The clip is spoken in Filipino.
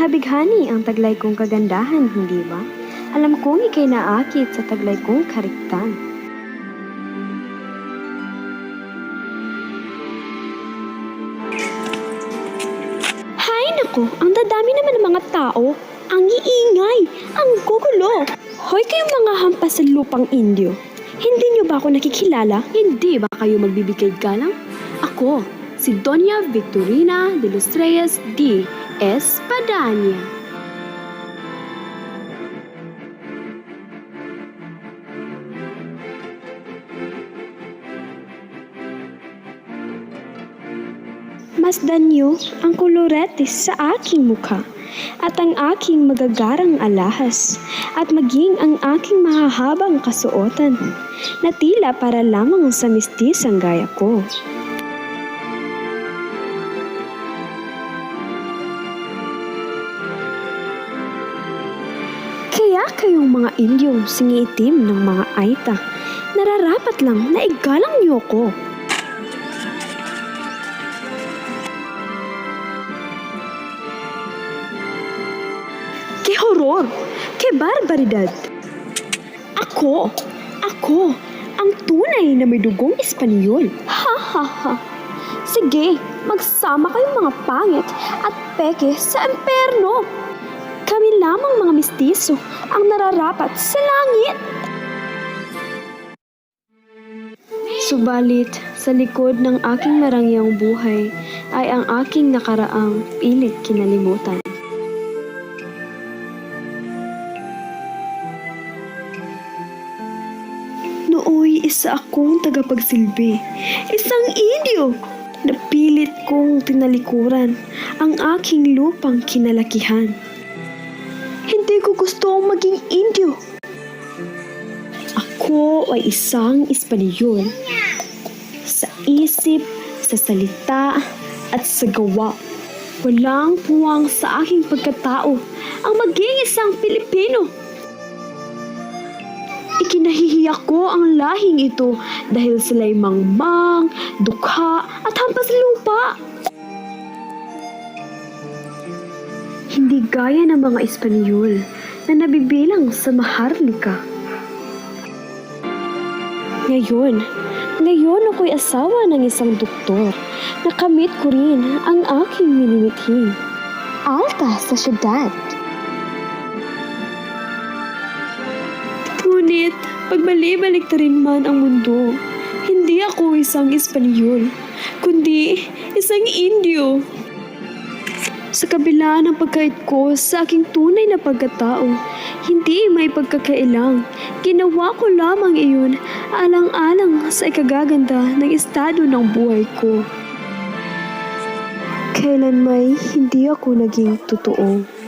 Kabig-habighani ang taglay kong kagandahan, hindi ba? Alam kong ikay naakit sa taglay kong kariktan. Hay nako, ang dadami naman ng mga tao. Ang iingay, ang gugulo. Hoy kayong mga hampas sa lupang Indio. Hindi niyo ba ako nakikilala? Hindi ba kayo magbibigay galang? Ako, si Doña Victorina de los Reyes de Espadanya. Masdan niyo ang koloretes sa aking mukha at ang aking magagarang alahas at maging ang aking mahahabang kasuotan na tila para lamang sa mistisang gaya ko. Kaya kayong mga Indyong singiitim ng mga Aita, nararapat lang na igalang niyo ko. ¡Qué horror! ¡Qué barbaridad! Ako, ako, ang tunay na may dugong Espanyol. Ha ha ha! Sige, magsama kayong mga pangit at peke sa emperno. Kami lamang mga mistiso ang nararapat sa langit. Subalit, sa likod ng aking marangyang buhay ay ang aking nakaraang pilit kinalimutan. Nooy isa akong tagapagsilbi. Isang Indio! Napilit kong tinalikuran ang aking lupang kinalakihan. Ko gustong maging Indio. Ako ay isang Espanyol. Sa isip, sa salita, at sa gawa. Walang puwang sa aking pagkatao ang maging isang Pilipino. Ikinahihiya ko ang lahing ito dahil sila'y mangmang, dukha at hampas lupa. Hindi gaya ng mga Espanyol na nabibilang sa Maharlika. Ngayon, ngayon ako'y asawa ng isang doktor. Nakamit ko rin ang aking minimithing. Alta sa syudad. Ngunit, pagbalibalik na rin man ang mundo, hindi ako isang Espanyol, kundi isang Indio. Sa kabila ng pagkait ko sa aking tunay na pagkatao, hindi may pagkakailang. Ginawa ko lamang iyon alang-alang sa ikagaganda ng estado ng buhay ko. Kailan may hindi ako naging totoo.